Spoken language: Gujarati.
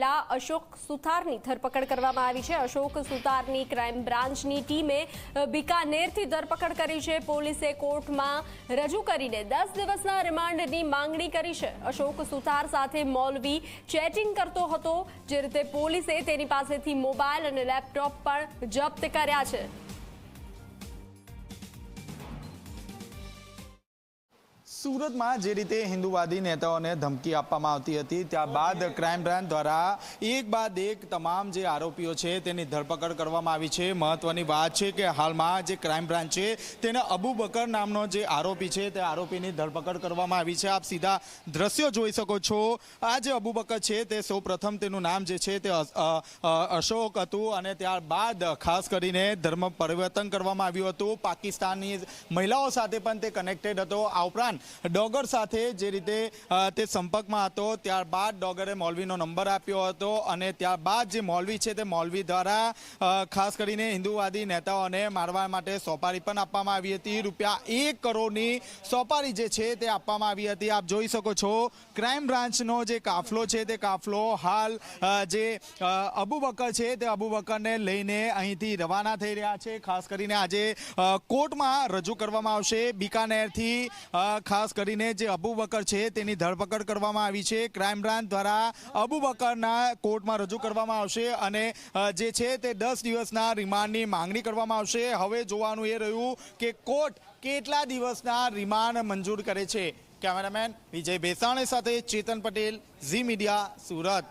રહેલા અશોક સુથારની ધરપકડ કરવામાં આવી છે. અશોક સુથારની ક્રાઇમ બ્રાન્ચની ટીમે બિકાનેરથી ધરપકડ કરી છે. પોલીસે કોર્ટમાં રજૂ કરીને દસ દિવસના રિમાન્ડની માંગણી કરી છે. અશોક સુથાર સાથે મોલવી ચેટિંગ કરતો હતો, જે રીતે પોલીસે તેની પાસેથી મોબાઈલ અને લેપટોપ પણ જપ્ત કર્યા છે. સુરતમાં જે રીતે હિન્દુવાદી નેતાઓને ધમકી આપવામાં આવતી હતી, ત્યારબાદ ક્રાઇમ બ્રાન્ચ દ્વારા એક બાદ એક તમામ જે આરોપીઓ છે તેની ધરપકડ કરવામાં આવી છે. મહત્વની વાત છે કે હાલમાં જે ક્રાઇમ બ્રાન્ચ છે તેને અબુ બકર નામનો જે આરોપી છે તે આરોપીની ધરપકડ કરવામાં આવી છે. આપ સીધા દ્રશ્યો જોઈ શકો છો. આ જે અબુ બકર છે તે સૌપ્રથમ તેનું નામ જે છે તે અશોક હતું અને ત્યારબાદ ખાસ કરીને ધર્મ પરિવર્તન કરવામાં આવ્યું હતું. પાકિસ્તાનની મહિલાઓ સાથે પણ તે કનેક્ટેડ હતો. આ ઉપરાંત ડોગર સાથે જે રીતે તે સંપર્કમાં હતો ત્યારબાદ ડોગરે મૌલવીનો નંબર આપ્યો હતો અને ત્યારબાદ જે મૌલવી છે તે મૌલવી દ્વારા ખાસ કરીને હિન્દુવાદી નેતાઓને મારવા માટે સોપારી પણ આપવામાં આવી હતી. રૂપિયા એક કરોડની સોપારી જે છે તે આપવામાં આવી હતી. આપ જોઈ શકો છો ક્રાઇમ બ્રાન્ચનો જે કાફલો છે તે કાફલો હાલ જે અબુ બકર છે તે અબુ બકરને લઈને અહીંથી રવાના થઈ રહ્યા છે. ખાસ કરીને આજે કોર્ટમાં રજૂ કરવામાં આવશે. બિકાનેરથી અ, ખાસ કરીને જે અબુ બકર છે તેની ધરપકડ કરવામાં આવી છે. ક્રાઇમ બ્રાન્ચ દ્વારા અબુ બકરના કોર્ટમાં રજૂ કરવામાં આવશે અને જે છે તે દસ દિવસના રિમાન્ડની માંગણી કરવામાં આવશે. હવે જોવાનું એ રહ્યું કે કોર્ટ કેટલા દિવસના રિમાન્ડ મંજૂર કરે છે. કેમેરામેન વિજય ભેસાણી સાથે ચેતન પટેલ, ઝી મીડિયા, સુરત.